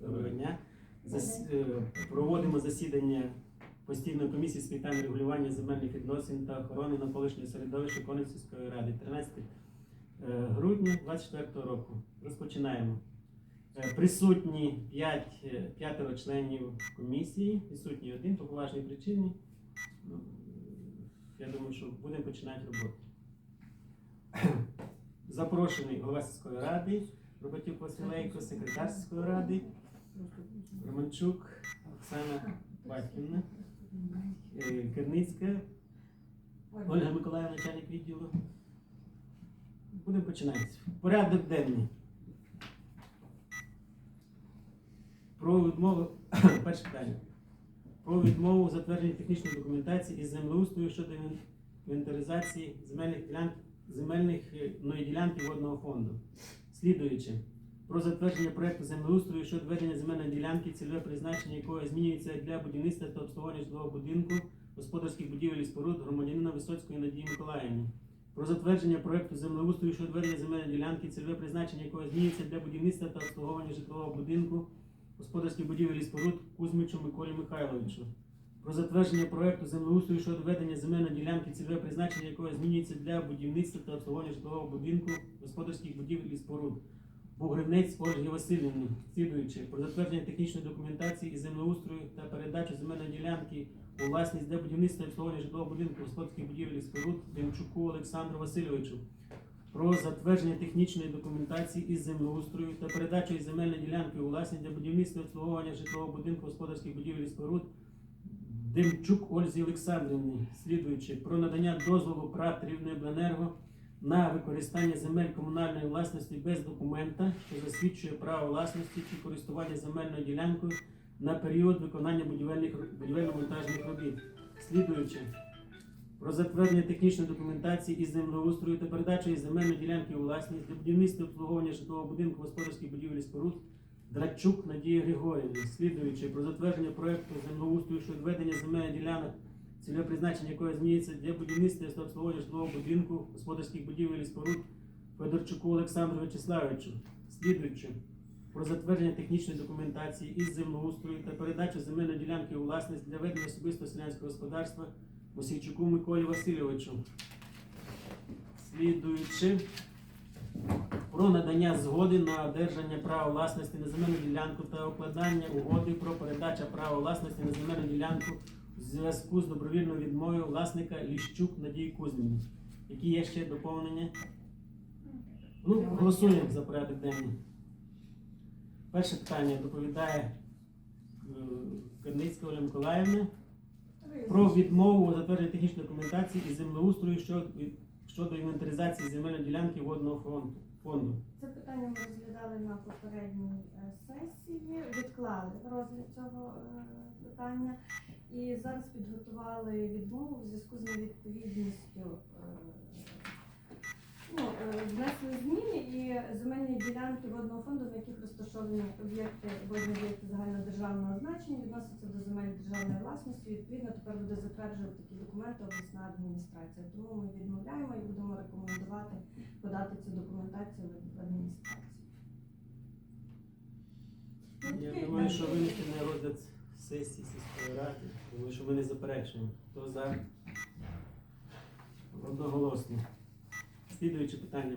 Доброго дня. Зас- е, Проводимо засідання постійної комісії з питань регулювання земельних відносин та охорони навколишнього середовища Конецької ради 13 е, грудня 2024 року. Розпочинаємо. Е, Присутні 5, п'ятеро членів комісії, присутній один по поважній причині. Ну, Я думаю, що будемо починати роботу. Запрошений голова сільської ради, Роботюк Василейко, секретар сільської ради, Романчук Оксана Батьківна, е, Керницька, Ольга Миколаївна, начальник відділу. Будемо починати. Порядок денний. Про відмову. Перше питання. Про відмову затвердження технічної документації із землеустрою щодо інвентаризації земельних ділянок земельних е, ділянки водного фонду. Слідуючи. Про затвердження проекту землеустрою щодо ведення земельної ділянки, цільове призначення якої змінюється для будівництва та обслуговування житлового будинку, господарських будівель і споруд громадянина Висоцької Надії Миколаївни. Про затвердження проекту землеустрою щодо ведення земельної ділянки, цільове призначення якої змінюється для будівництва та обслуговування житлового будинку, господарських будівель і споруд Кузьмичу Миколі Михайловичу. Про затвердження проекту землеустрою щодо ведення земельної ділянки, цільове призначення якої змінюється для будівництва та обслуговування житлового будинку, господарських будівель і споруд. Бугринець Ольги Васильівни, слідуючи про затвердження технічної документації і землеустрою та передачу земельної ділянки у власність для будівництва обслуговування житлового будинку господарських будівель і споруд Демчуку Олександру Васильовичу. Про затвердження технічної документації із землеустрою та передачу із земельної ділянки у власність для будівництва обслуговування житлового будинку господарських будівель і споруд Демчук Ользі Олександрівні, слідуючи про надання дозволу ПРАТ Рівнебленерго на використання земель комунальної власності без документа, що засвідчує право власності чи користування земельною ділянкою на період виконання будівельно-монтажних робіт. Слідуючи про затвердження технічної документації із землеустрою та передачу земельної ділянки у власність для будівництва обслуговування житлового будинку господарських будівель споруд Драчук Надії Григорівни, слідуючи про затвердження проекту землеустрою щодо ведення земельних ділянок, цільове призначення якої змінюється для будівництва та обслуговування житлового будинку, господарських будівель і споруд Федорчуку Олександру Вячеславовичу, слідуючи про затвердження технічної документації із землеустрою та передачу земельної ділянки у власність для ведення особистого селянського господарства Мосійчуку Миколі Васильовичу. Слідуючи про надання згоди на одержання права власності на земельну ділянку та укладання угоди про передачу права власності на земельну ділянку зв'язку з добровільною відмовою власника Ліщук Надії Кузьміни. Які є ще доповнення? Ну, голосуємо за порядок денний. Перше питання доповідає е, Керницька Оля Миколаївна про відмову у затвердження технічної документації і землеустрою щодо, інвентаризації земельної ділянки водного фонду. Це питання ми розглядали на попередній е, сесії, відклали розгляд цього е, питання і зараз підготували відмову в зв'язку з невідповідністю. е, Ну, е, внесли зміни і земельні ділянки водного фонду, на яких розташовані об'єкти водні об'єкти загальнодержавного значення, відносяться до земель державної власності. Відповідно, тепер буде затверджувати такі документи обласна адміністрація. Тому ми відмовляємо і будемо рекомендувати подати цю документацію в адміністрацію. Я думаю, що винести розгляд сесії сільської ради, тому що ми не заперечуємо. Хто за? Одноголосно. Слідуюче питання.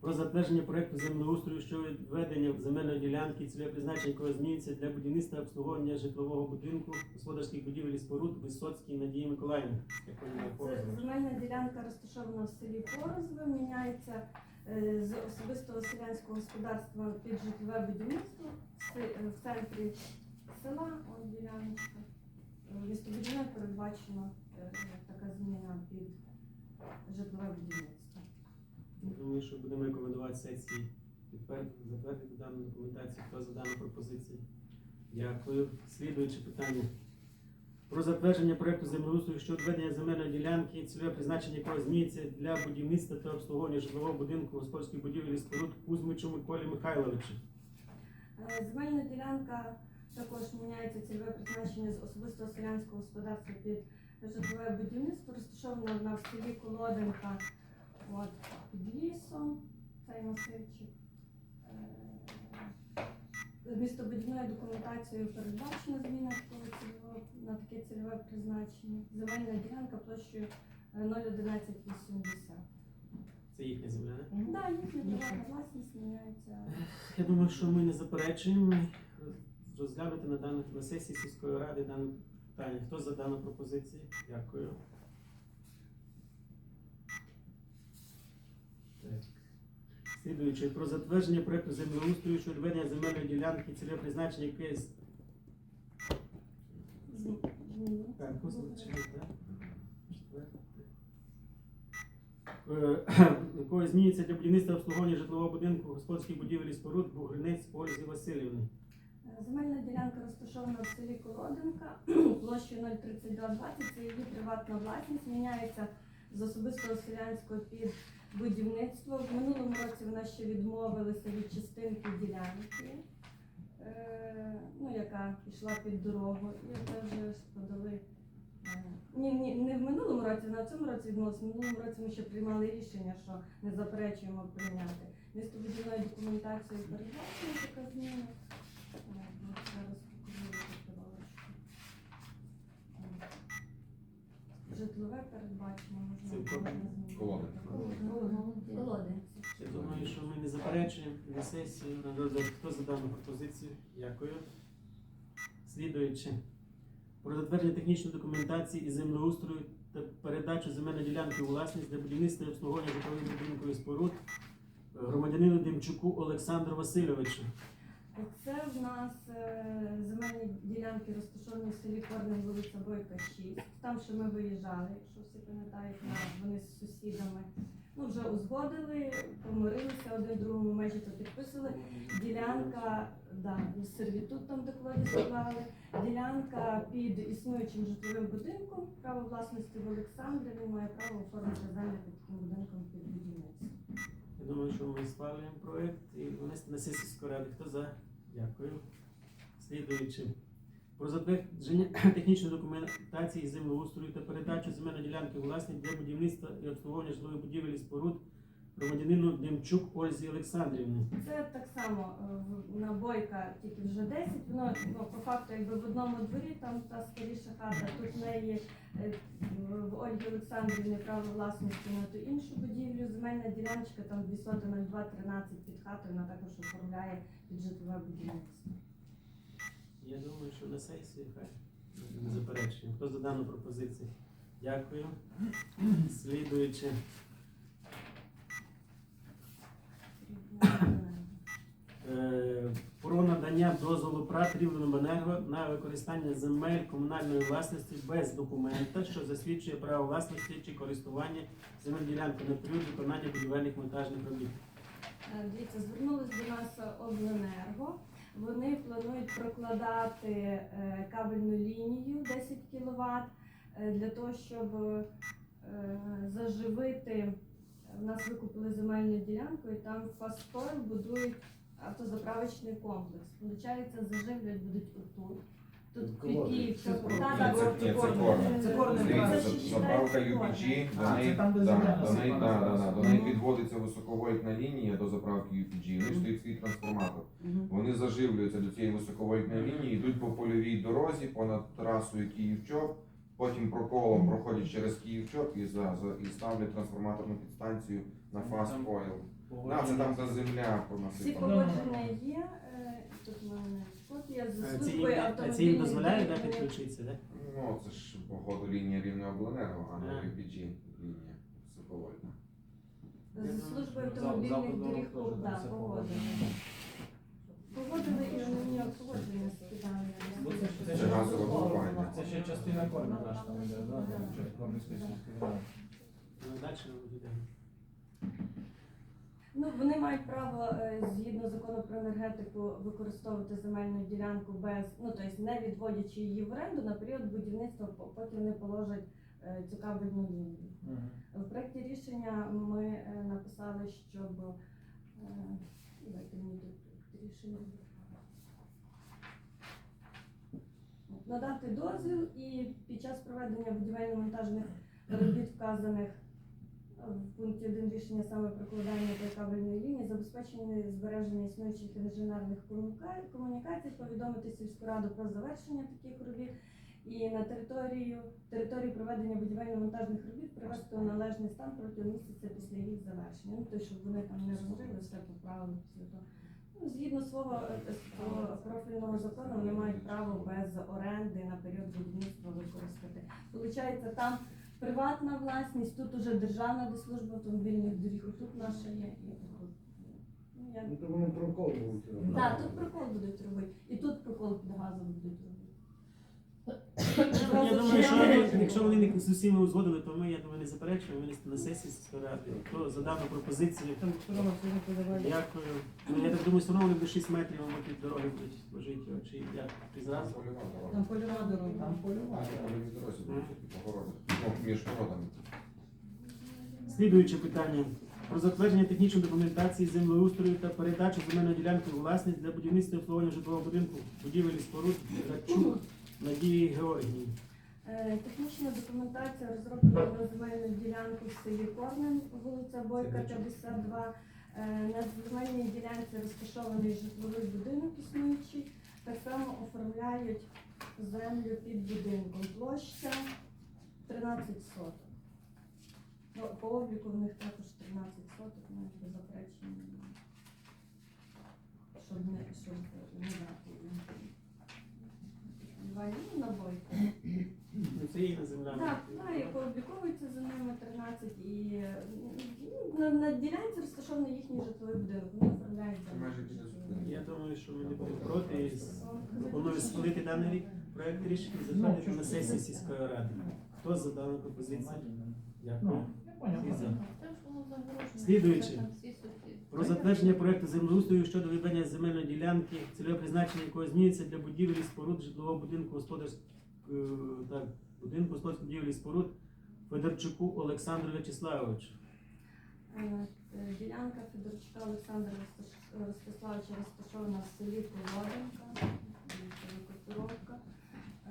Про затвердження проекту землеустрою щодо ведення земельної ділянки, цільове призначення якого змінюється для будівництва обслуговування житлового будинку, господарських будівель і споруд Висоцькій Надії Миколаївни. Як Це земельна ділянка розташована в селі Порозве, міняється е, з особистого селянського господарства під житлове будівництво в е, в центрі села. Ось діляночка. Е, Містобудівною передбачено е, така зміна під житлове будівництво. Думаю, що будемо рекомендувати сесії затвердити дану документацію. Хто за дану пропозицію? Дякую. Слідуюче питання. Про затвердження проекту землеустрою щодо ведення земельної ділянки, цільове призначення якого змінюється для будівництва та обслуговування житлового будинку господарських будівель і споруд Кузьмичу Миколі Михайловичу. Е, Земельна ділянка також міняється цільове призначення з особистого селянського господарства під житлове будівництво, розташована вона в селі Колоденка, от, під лісом, цей масивчик. Е, Містобудівною документацією передбачена зміна на таке цільове призначення. Земельна ділянка площею е, 01180. Це їхня земля, не? Да, їхня приватна власність міняється. Я думаю, що ми не заперечуємо розглянути на даних на сесії сільської ради дане питання. Хто за дану пропозицію? Дякую. Слідуючи про затвердження проекту землеустрою щодо ведення земельної ділянки, цільове призначення з- Так. Е, змінюється для будівництва обслуговування житлового будинку господарських будівель і споруд Бугринець Ользи Васильівни. Земельна ділянка розташована в селі Колодинка, площею 03220, це її приватна власність, міняється з особистого селянського під будівництво. В минулому році вона ще відмовилася від частинки ділянки, е, ну, яка йшла під дорогу. І це вже подали. е, Ні, ні, не в минулому році, вона в цьому році відмовилася. В минулому році ми ще приймали рішення, що не заперечуємо прийняти. Містобудівною документацією передбачена така зміна. Е. Е, Житлове передбачено, Це можна. Колодинці. Я думаю, що ми не заперечуємо на розгляд. Хто за дану пропозицію? Дякую. Слідуючи. Про затвердження технічної документації і землеустрою та передачу земельної ділянки у власність для будівництва і обслуговування житлових будинкових споруд громадянину Демчуку Олександру Васильовичу. Це в нас е, земельні ділянки розташовані в селі Корнем, вулиця Бойка 6. Там ще ми виїжджали, якщо всі пам'ятають, вони з сусідами. Ну, вже узгодили, помирилися один другому межі то підписали. Ділянка, да, сервітут там де колоді склали. Ділянка під існуючим житловим будинком, право власності в Олександрі, він має право оформити землю під таким будинком під будівництво. Я думаю, що ми схвалюємо проект і внести на сесію ради. Хто за? Дякую. Слідуючи. Про затвердження технічної документації землеустрою та передачу земельної ділянки у власність для будівництва і обслуговування житлових будівель і споруд громадянину Демчук Ользі Олександрівні. Це так само е, в- на бойка, тільки вже 10. Воно ну, по факту якби в одному дворі, там та старіша хата, тут в неї е, в Ольги Олександрівни право власності на ту іншу будівлю. Земельна діляночка там 20213 під хатою, вона також оформляє під житлове будівництво. Я думаю, що на сесії хай не заперечуємо. Хто за дану пропозицію? Дякую. Слідуючи. Е, про надання дозволу ПРАТ Рівненобенерго на використання земель комунальної власності без документа, що засвідчує право власності чи користування земель ділянки на період виконання будівельних монтажних робіт. Е, Дивіться, звернулись до нас обленерго. Вони планують прокладати е, кабельну лінію 10 кВт для того, щоб е, заживити. В нас викупили земельну ділянку, і там Фастор будують автозаправочний комплекс. Получається, заживлять будуть отут. Тут квітів, Це корм. та, та, це- корм. та, та, за- заправка UPG, до неї, це там, де земля до неї, насипана да, да, да, до неї підводиться високовольтна лінія до заправки UPG, в них стоїть свій трансформатор. Вони заживлюються до цієї високовольтної лінії, йдуть по польовій дорозі, понад трасою Київ-Чоп, потім проколом проходять через Київ-Чоп і, за, за, і ставлять трансформаторну підстанцію на Fast Там Oil. Да, це там де земля Всі понасипана. погодження є. е, Тут в мене з А ці, їм- а ці їм дозволяють да, підключитися, так? Ну, це ж походу лінія Рівнеобленерго, а не А. Лінія високовольтна. З службою автомобільних доріг да, да, погодили. Погодили і мені погодження скидали. Бо це ж- Це ж- газове блокування. Це ще частина корму наша там да? Да. Кормівської сільської. Ну, далі ми будемо. Ну, вони мають право е, згідно закону про енергетику використовувати земельну ділянку без, ну тобто не відводячи її в оренду на період будівництва, поки не положать е, цю кабельну лінію. Мгм. В проєкті рішення ми е, написали, щоб е, дайте мені тут рішення. Надати дозвіл і під час проведення будівельно-монтажних робіт вказаних в пункті 1 рішення саме прокладання кабельної лінії, забезпечення збереження існуючих інженерних комуніка- комунікацій, повідомити сільську раду про завершення таких робіт і на територію території проведення будівельно-монтажних робіт привести у належний стан протягом місяця після їх завершення. Ну, то, щоб вони там не розрили, все поправили того. Ну, згідно свого е, свого профільного закону, вони мають право без оренди на період будівництва використати. Получається, там приватна власність, тут уже державна де служба автомобільних доріг, тут наша є. Ну, я... Ну, то вони прокол будуть робити. Так, тут прокол будуть робити, і тут прокол під газом будуть робити. Я думаю, що вони, якщо вони не з усіма узгодили, то ми, я думаю, не заперечуємо винести на сесії ради. Хто за дану пропозицію? Дякую. Ну, я так думаю, все одно вони до 6 метрів, мабуть, від дороги будуть ложити, чи як, чи зразу. Польова дорога. Там польова дорога. Там польова. По польовій між городами. Слідуюче питання. Про затвердження технічної документації землеустрою та передачу земельної ділянки у власність для будівництва обслуговування житлового будинку, будівель і споруд Радчук Надії Георгії. Е, Технічна документація розроблена на земельну ділянку в селі Корнен, вулиця Бойка, 52. Е, На земельній ділянці розташований житловий будинок існуючий. Так само оформляють землю під будинком. Площа 13 соток. Ну, по обліку в них також 13 соток, навіть без заперечень. немає. Щоб не, щоб не дати ну, на бойку. Ну, Це її земля. Так, так, яко обліковується за ними 13 і ну, на, на ділянці розташований їхній житловий будинок. Вони оформляють. Я думаю, що ми не будемо проти. і Пропоную схвалити даний рік проект рішення і затвердити на сесії сільської ради. Хто за дану пропозицію? Дякую. Ну. Всі за. Слідуючи. Про затвердження проекту землеустрою щодо відведення земельної ділянки, цільове призначення якої зміниться для будівлі і споруд житлового будинку господарськ... е, так, будинку господарської будівлі і споруд Федорчуку Олександру Вячеславовичу. Е, е, Ділянка Федорчука Олександра Ростиславовича розташована в селі Полоденка, Викопіровка.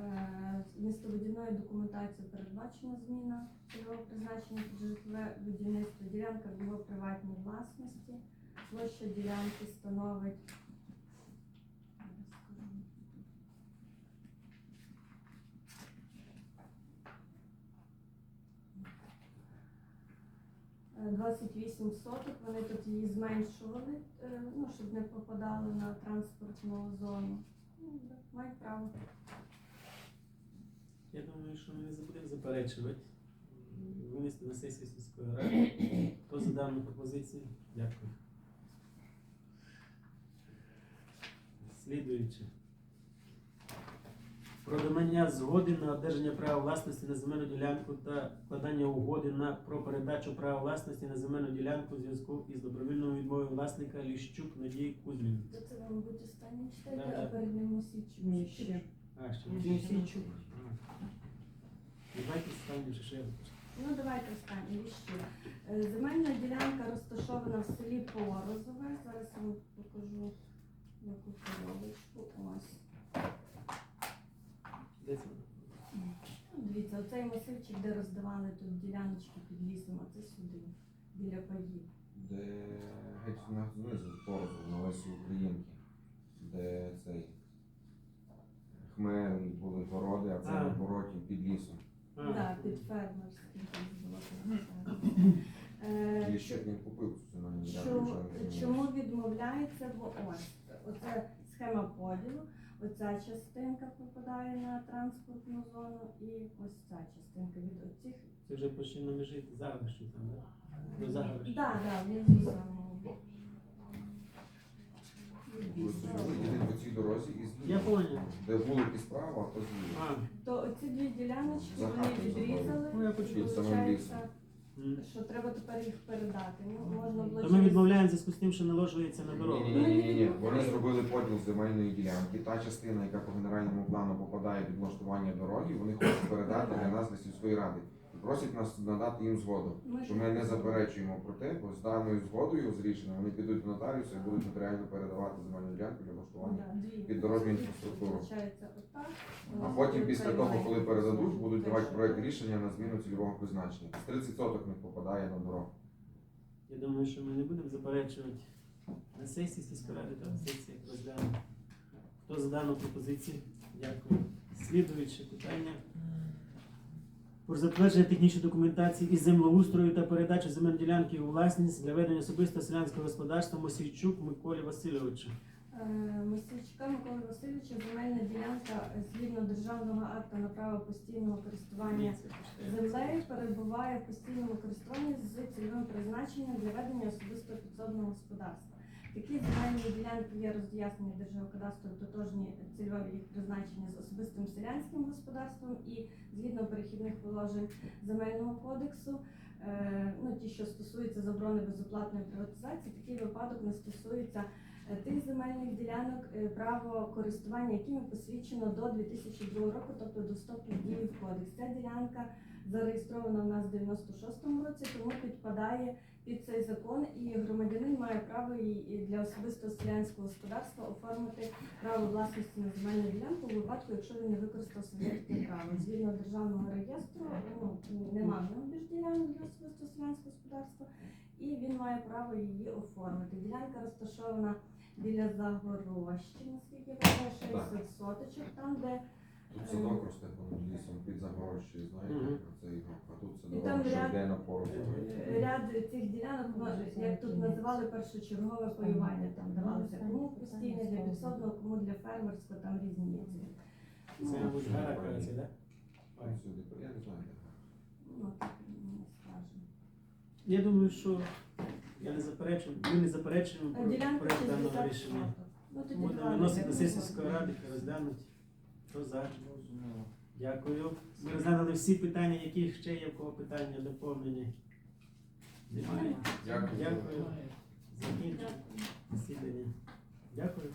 Е, Містобудівною документацією передбачена зміна цільового призначення під житлове будівництво. Ділянка в його приватній власності. Площа ділянки становить. зараз скажу. Е, 28 соток, вони тут її зменшували, е, ну, щоб не попадали на транспортну зону. Ну, Мають право. Я думаю, що ми не будемо заперечувати. Винести на сесію сільської ради. Хто за дану пропозицію? Дякую. Слідуючи. Про надання згоди на одержання права власності на земельну ділянку та вкладання угоди на про передачу права власності на земельну ділянку у зв'язку із добровільною відмовою власника Ліщук Надії Кузьмін. Це читати, Да, да. а перед ним ще. А, ще Мосійчук. Давайте ставимо ще ще. Ну давайте останнє Ліщук. Е, Земельна ділянка розташована в селі Порозове. Зараз я вам покажу яку коробочку. Ось. Де це? Ну, Дивіться, оцей масивчик, де роздавали тут діляночки під лісом, а це сюди, біля паїв. Де геть на знизу порозу на Лесі Українки, де цей хмелі були городи, а це на вороті під лісом. Так, під фермерським там було. Е, Я ще не купив цю земельну ділянку. Чому, не відмовляється? Бо ось оце схема поділу. Оця частинка попадає на транспортну зону, і ось ця частинка від оцих. Це вже почти на межі загорищу там, да? До. Так, так, він звісно. Ви їдете по цій дорозі і Я понял. Де вулики справа, а то зліва. А, То оці дві діляночки За вони хатою відрізали. Ну, я почув. Під самим Получається, м. що треба тепер їх передати. Ну, можна було То ми через- відмовляємо в зв'язку з тим, що наложується на дорогу. Ні, да? ні, ні, ні. Вони зробили поділ земельної ділянки. Та частина, яка по генеральному плану попадає під влаштування дороги, вони хочуть передати для нас для сільської ради. Просять нас надати їм згоду. Ми Що ми не заперечуємо про те, бо з даною згодою, з рішенням, вони підуть до нотаріуса і будуть нотаріально передавати земельну ділянку для влаштування. Під дорожню інфраструктуру. А потім після того, коли передадуть, будуть давати проект рішення на зміну цільового призначення. З 30 соток не попадає на дорогу. Я думаю, що ми не будемо заперечувати на сесії сільської ради та на сесії розглянемо. Хто за дану пропозицію? Дякую. Слідуюче питання. Про затвердження технічної документації із землеустрою та передачу земельної ділянки у власність для ведення особистого селянського господарства Мосійчук Миколі Васильовичу. Е, Мосійчука Миколи Васильовича земельна ділянка згідно державного акту на право постійного користування землею перебуває в постійному користуванні з цільовим призначенням для ведення особистого підсобного господарства. Такі земельні ділянки є роз'яснені Держгеокадастру тотожні цільові їх призначення з особистим селянським господарством і згідно перехідних положень земельного кодексу. е, Ну, ті, що стосуються заборони безоплатної приватизації, такий випадок не стосується е, тих земельних ділянок, е, право користування, якими посвідчено до 2002 року, тобто до вступу в дію в кодекс. Ця ділянка зареєстрована в нас в 96-му році, тому підпадає під цей закон, і громадянин має право і для особистого селянського господарства оформити право власності на земельну ділянку у випадку, якщо він не використав своє право. Згідно державного реєстру, ну немає більш ділянок для особистого селянського господарства, і він має право її оформити. Ділянка розташована біля Загорощі, наскільки я знаю, 60 соточок, там, де Тут садок росте понад лісом під загорощою, знаєте, Мгм. це його. А тут І там садок, що ряд- йде на пору. Е, ряд цих ділянок, ну, як тут називали першочергове полювання, там давалося кому постійне для підсобного, кому для фермерського, там різні є ці. Це, Ну, мабуть, гара? Там сюди, Я не знаю. де. ну, не скажемо. Я думаю, що я не заперечую, ми не заперечуємо А про Ділянка проект даного 60 рішення. Ну, тоді Будемо два виносити не сесію ради, хай розглянуть. Хто за? Дякую. Ми розглянули всі питання, які ще є в кого питання доповнені. Немає. Дякую. Дякую. Закінчимо засідання. Дякую.